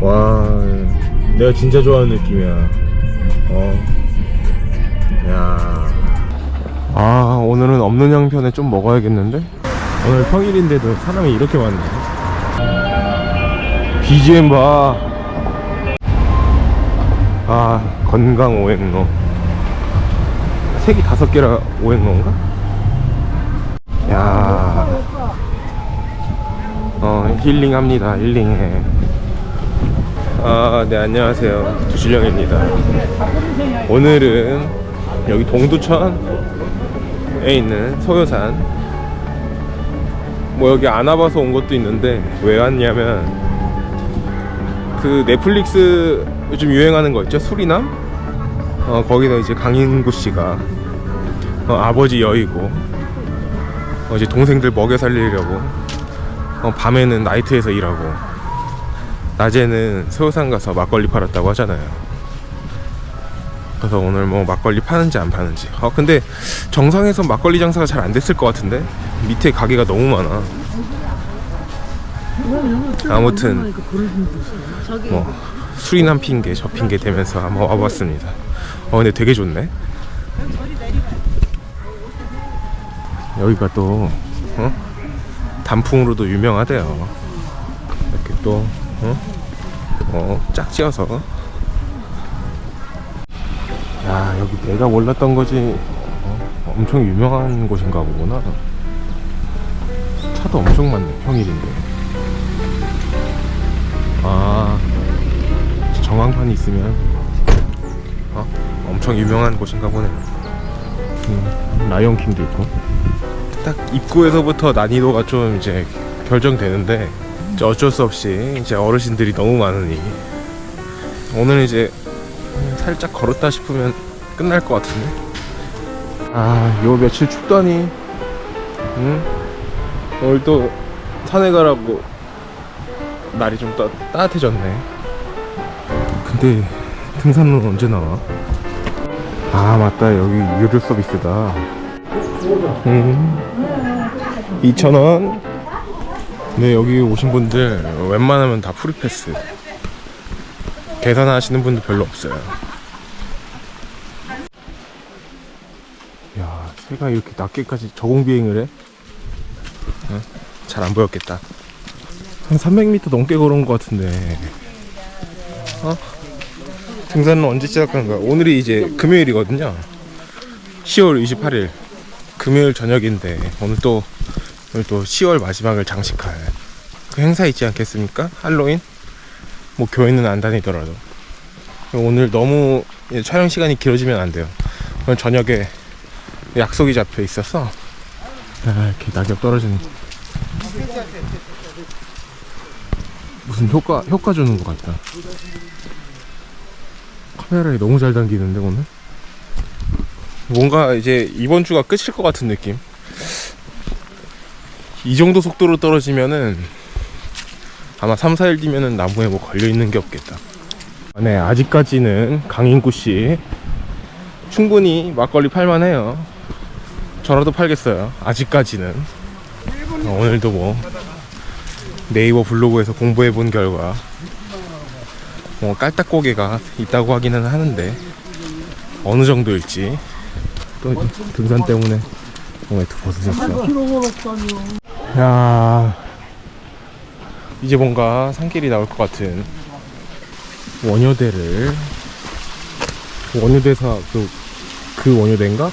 와, 내가 진짜 좋아하는 느낌이야. 어. 야. 아, 오늘은 없는 양편에 좀 먹어야겠는데? 오늘 평일인데도 사람이 이렇게 많네. BGM 봐. 아, 건강 오행로. 색이 다섯 개라 오행로인가? 야. 어, 힐링합니다. 힐링해. 아, 네, 안녕하세요. 주실령입니다. 오늘은 여기 동두천에 있는 소요산. 뭐 여기 안 와봐서 온 것도 있는데, 왜 왔냐면, 그 넷플릭스 요즘 유행하는 거 있죠? 수리남? 어, 거기서 이제 강인구 씨가 어, 아버지 여이고, 어, 이제 동생들 먹여 살리려고, 어, 밤에는 나이트에서 일하고, 낮에는 새우산 가서 막걸리 팔았다고 하잖아요. 그래서 오늘 뭐 막걸리 파는지 안 파는지. 아 근데 정상에서 막걸리 장사가 잘 안 됐을 것 같은데 밑에 가게가 너무 많아. 아무튼 뭐 수리남 핑계 저 핑계 대면서 한번 와봤습니다. 어 근데 되게 좋네. 여기가 또 어? 단풍으로도 유명하대요. 이렇게 또 어? 어, 짝지어서. 야 여기 내가 몰랐던 거지. 어? 엄청 유명한 곳인가 보구나. 차도 엄청 많네 평일인데. 아 정황판이 있으면. 어? 엄청 유명한 곳인가 보네요 음, 라이온킹도 있고. 딱 입구에서부터 난이도가 좀 이제 결정되는데 어쩔 수 없이 이제 어르신들이 너무 많으니 오늘 이제 살짝 걸었다 싶으면 끝날 것 같은데? 아요 며칠 춥더니 응? 오늘 또 산에 가라고 날이 좀 따, 따뜻해졌네. 근데 등산로는 언제 나와? 아 맞다. 여기 유료 서비스다. 음 2,000원 네 여기 오신 분들 웬만하면 다 프리패스. 계산하시는 분들 별로 없어요. 야 새가 이렇게 낮게까지 저공 비행을 해? 잘안 보였겠다. 한 300m 넘게 걸은 것 같은데. 어? 등산은 언제 시작하는 거야? 오늘이 이제 금요일이거든요. 10월 28일. 금요일 저녁인데 오늘 또 오늘 또 10월 마지막을 장식할 그 행사 있지 않겠습니까? 할로윈? 뭐 교회는 안 다니더라도 오늘 너무 촬영 시간이 길어지면 안 돼요. 오늘 저녁에 약속이 잡혀 있어서 아, 이렇게 낙엽 떨어지는 무슨 효과 효과 주는 것 같다. 카메라에 너무 잘 담기는데 오늘 뭔가 이제 이번 주가 끝일 것 같은 느낌. 이 정도 속도로 떨어지면은 아마 3, 4일 뒤면은 나무에 뭐 걸려 있는 게 없겠다. 네, 아직까지는 강인구 씨 충분히 막걸리 팔만해요. 저라도 팔겠어요. 아직까지는. 어, 오늘도 뭐 네이버 블로그에서 공부해 본 결과 뭐 깔딱고개가 있다고 하기는 하는데 어느 정도일지 또 등산 때문에 헬메트 벗으셨어. 야 이제 뭔가 산길이 나올 것 같은 원효대를 원효대사 그, 그 원효대인가?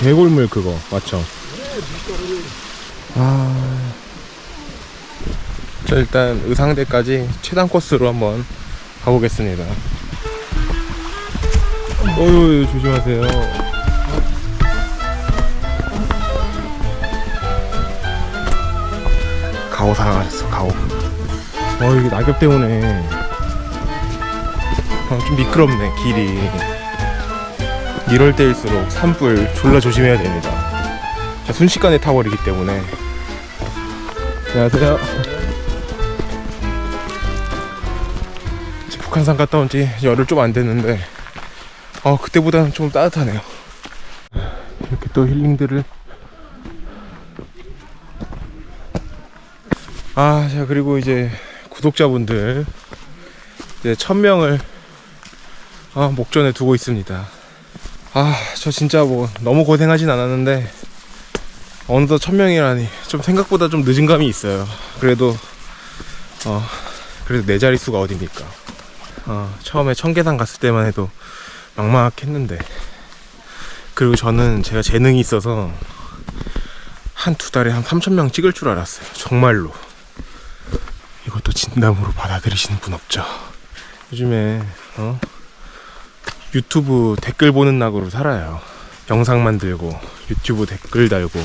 대골물 그거 맞죠? 아, 저 일단 의상대까지 최단 코스로 한번 가보겠습니다. 어유 조심하세요. 가오 사가셨어 가오. 어 이게 낙엽 때문에 아, 좀 미끄럽네 길이. 이럴 때일수록 산불 졸라 조심해야 됩니다. 자, 순식간에 타버리기 때문에. 안녕하세요. 북한산 갔다 온 지 열흘 좀 안 됐는데, 어, 그때보다는 좀 따뜻하네요. 이렇게 또 힐링들을. 아, 자, 그리고 이제 구독자분들 이제 천 명을 아, 목전에 두고 있습니다. 아, 저 진짜 뭐 너무 고생하진 않았는데 어느덧 천 명이라니 좀 생각보다 좀 늦은 감이 있어요. 그래도 어 그래도 네 자릿수가 어딥니까? 어, 처음에 청계산 갔을 때만 해도 막막했는데 그리고 저는 제가 재능이 있어서 한 두 달에 한 3천 명 찍을 줄 알았어요. 정말로. 이것도 진담으로 받아들이시는 분 없죠. 요즘에 어? 유튜브 댓글 보는 낙으로 살아요. 영상 만들고 유튜브 댓글 달고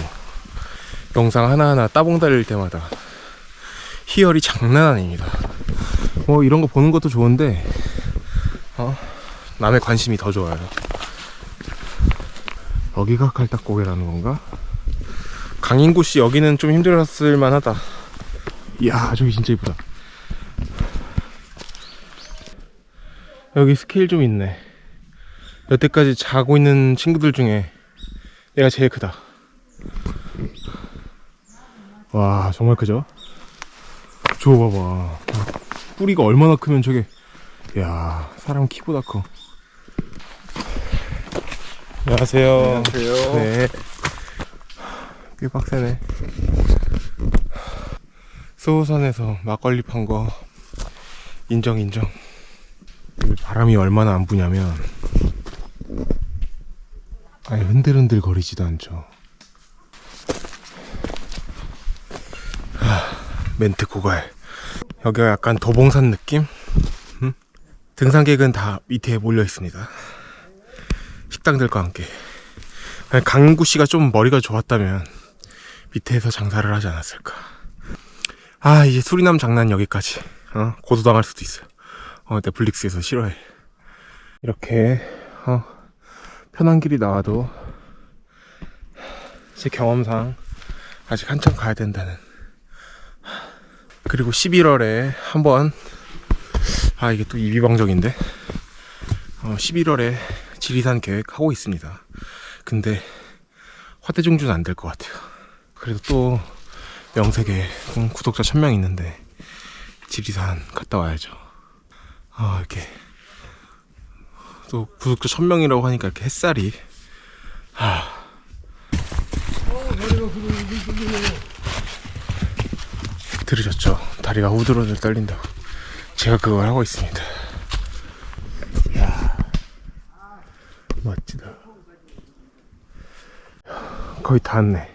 영상 하나하나 따봉 달릴 때마다 희열이 장난 아닙니다. 뭐 이런 거 보는 것도 좋은데 어? 남의 관심이 더 좋아요. 여기가 칼딱고개라는 건가? 강인구 씨 여기는 좀 힘들었을 만하다. 이야 저기 진짜 이쁘다. 여기 스케일 좀 있네. 여태까지 자고 있는 친구들 중에 얘가 제일 크다. 와 정말 크죠? 저거 봐봐. 뿌리가 얼마나 크면 저게 야 사람 키보다 커. 안녕하세요. 안녕하세요. 네. 꽤 빡세네. 수호선에서 막걸리 판 거 인정 인정. 이 바람이 얼마나 안 부냐면 아예 흔들흔들 거리지도 않죠. 하, 멘트 고갈. 여기가 약간 도봉산 느낌? 음? 등산객은 다 밑에 몰려 있습니다. 식당들과 함께. 강구 씨가 좀 머리가 좋았다면 밑에서 장사를 하지 않았을까. 아 이제 수리남 장난 여기까지. 어? 고소당할 수도 있어요. 어, 넷플릭스에서 싫어해. 이렇게 어, 편한 길이 나와도 제 경험상 아직 한참 가야 된다는. 그리고 11월에 한번 아 이게 또 이비방정인데 어, 11월에 지리산 계획 하고 있습니다. 근데 화대중주는 안 될 것 같아요. 그래도 또 명색에 음, 구독자 1000명 있는데 지리산 갔다 와야죠. 아 이렇게 또 구독자 1000명이라고 하니까 이렇게 햇살이 아 들으셨죠? 다리가 후들후들 떨린다고 제가 그걸 하고 있습니다. 야 멋지다. 거의 다 왔네.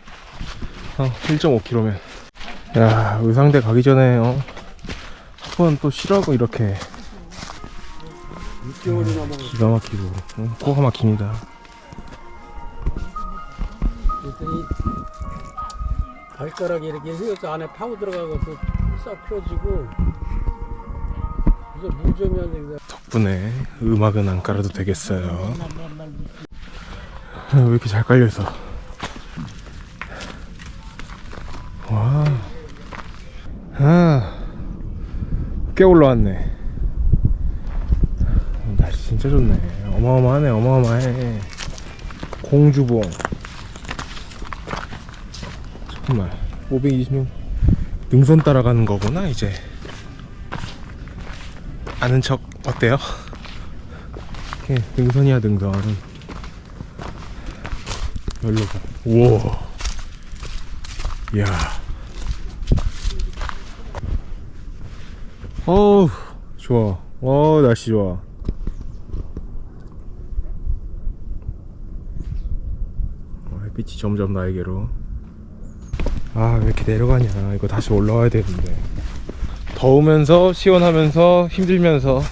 어, 1.5km면. 야, 의상대 가기 전에, 어, 한번 또 쉬라고 이렇게 6개월이나 먹었어. 기가 막히고, 어, 코가 막힙니다. 그랬더니 발가락이 이렇게 휘어서 안에 파고 들어가고 싹 펴지고 그래서 덕분에 음악은 안 깔아도 되겠어요. 아, 왜 이렇게 잘 깔려있어? 와. 아. 꽤 올라왔네. 날씨 진짜 좋네. 어마어마하네, 어마어마해. 공주봉. 잠깐만. 526. 능선 따라가는 거구나, 이제. 아는 척 어때요? 이렇게 능선이야 능선 열로 가 우와 이야 어우 좋아. 어 날씨 좋아. 어, 햇빛이 점점 나에게로. 아 왜 이렇게 내려가냐. 이거 다시 올라와야 되는데. 더우면서 시원하면서 힘들면서.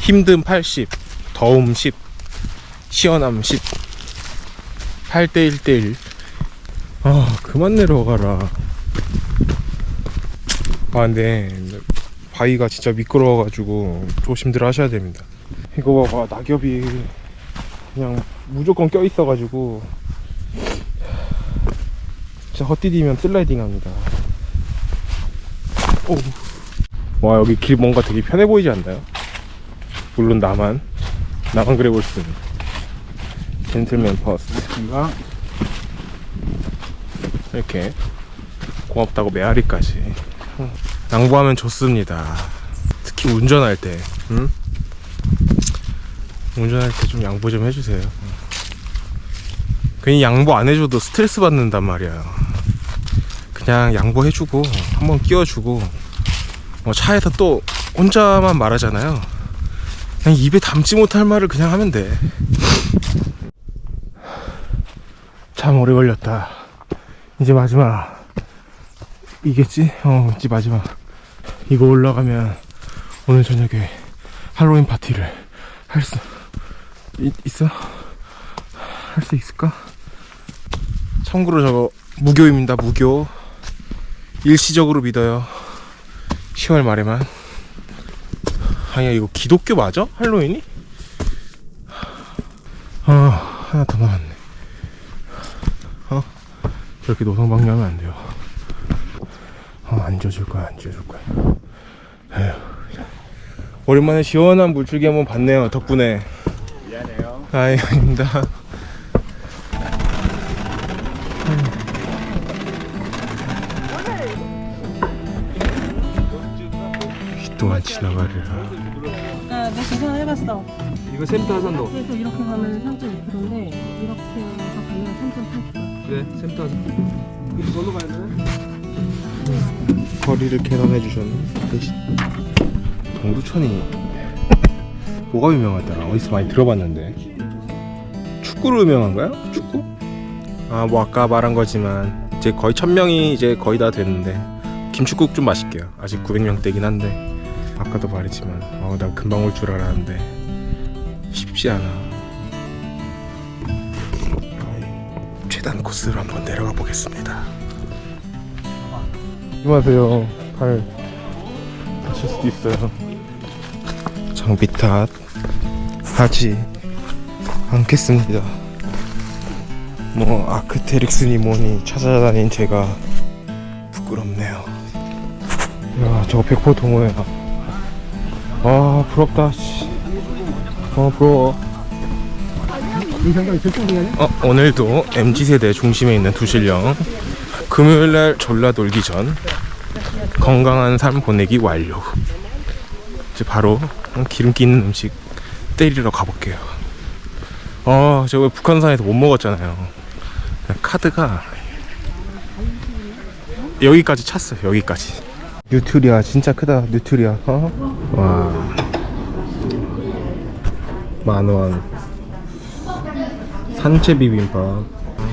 힘듦 80 더움 10 시원함 10 8대 1대 1아 그만 내려가라. 아 근데 바위가 진짜 미끄러워가지고 조심들 하셔야 됩니다 이거 봐봐 낙엽이 그냥 무조건 껴 있어가지고 진짜 헛디디면 슬라이딩 합니다 오. 와 여기 길 뭔가 되게 편해 보이지 않나요? 물론 나만 나만 그래 볼수 있는 젠틀맨 퍼스트? 이렇게 고맙다고 메아리까지 양보하면 좋습니다. 특히 운전할 때, 응? 운전할 때 좀 양보 좀 해주세요. 괜히 양보 안 해줘도 스트레스 받는단 말이야. 그냥 양보해주고, 한번 끼워주고, 뭐 차에서 또 혼자만 말하잖아요. 그냥 입에 담지 못할 말을 그냥 하면 돼. 참 오래 걸렸다. 이제 마지막. 이겠지? 어, 이제 마지막. 이거 올라가면 오늘 저녁에 할로윈 파티를 할 수, 있, 있어? 할 수 있을까? 참고로 저거 무교입니다, 무교. 일시적으로 믿어요. 10월 말에만. 아니야, 이거 기독교 맞아? 할로윈이? 아, 하나 더 남았네. 어? 저렇게 노상 방뇨하면 안 돼요. 어, 안 지워줄 거야, 안 지워줄 거야. 에휴. 오랜만에 시원한 물줄기 한번 봤네요, 덕분에. 미안해요. 아이, 아닙니다. 이 또한 지나가리라. 아, 내 계산 해봤어. 이거 샘터 하산도. 그래서 이렇게 가면 3.2kg인데 이렇게 해서 가면 3.8kg. 그래, 샘터 하산. 이거 걸로 가야 되나? 거리를 계산해 주셨네. 대신 동두천이 뭐가 유명하더라? 어디서 많이 들어봤는데. 축구로 유명한가요? 축구? 아, 뭐 아까 말한 거지만 이제 거의 천 명이 이제 거의 다 됐는데 김축국 좀 마실게요. 아직 900명대긴 한데 아까도 말했지만 어, 난 금방 올 줄 알았는데 쉽지 않아. 최단 코스로 한번 내려가 보겠습니다. 조심하세요. 팔 다칠 수도 있어요. 장비 탓 하지 않겠습니다. 뭐 아크테릭스니 뭐니 찾아다닌 제가 부끄럽네요. 야 저거 100% 동호회야. 아 부럽다. 씨. 어 부러워. 어, 오늘도 MZ세대 중심에 있는 두실령 금요일날 졸라 놀기 전 건강한 삶 보내기 완료. 이제 바로 기름기 있는 음식 때리러 가볼게요. 어, 저거 북한산에서 못 먹었잖아요. 카드가 여기까지 찼어요 여기까지. 뉴트리아 진짜 크다 뉴트리아. 어? 와. 만원. 산채 비빔밥.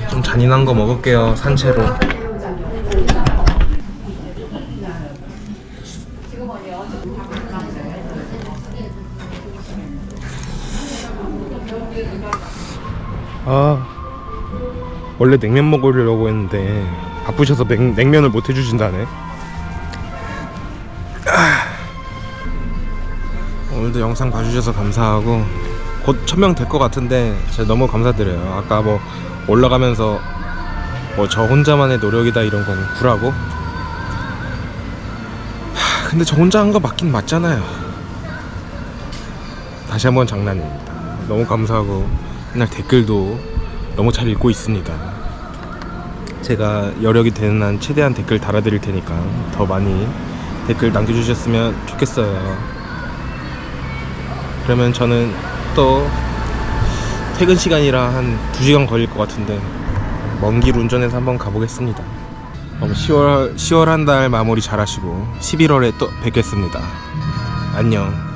좀 잔인한 거 먹을게요 산채로 아 원래 냉면 먹으려고 했는데 바쁘셔서 냉, 냉면을 못 해주신다네 아. 오늘도 영상 봐주셔서 감사하고 곧 천명 될 것 같은데 제가 너무 감사드려요. 아까 뭐 올라가면서 뭐 저 혼자만의 노력이다 이런 건 구라고. 하, 근데 저 혼자 한 거 맞긴 맞잖아요. 다시 한번 장난입니다. 너무 감사하고 맨날 댓글도 너무 잘 읽고 있습니다. 제가 여력이 되는 한 최대한 댓글 달아드릴 테니까 더 많이 댓글 남겨주셨으면 좋겠어요. 그러면 저는 또 퇴근 시간이라 한 2시간 걸릴 것 같은데 먼 길 운전해서 한번 가보겠습니다. 그럼 10월 10월 한 달 마무리 잘 하시고 11월에 또 뵙겠습니다. 안녕.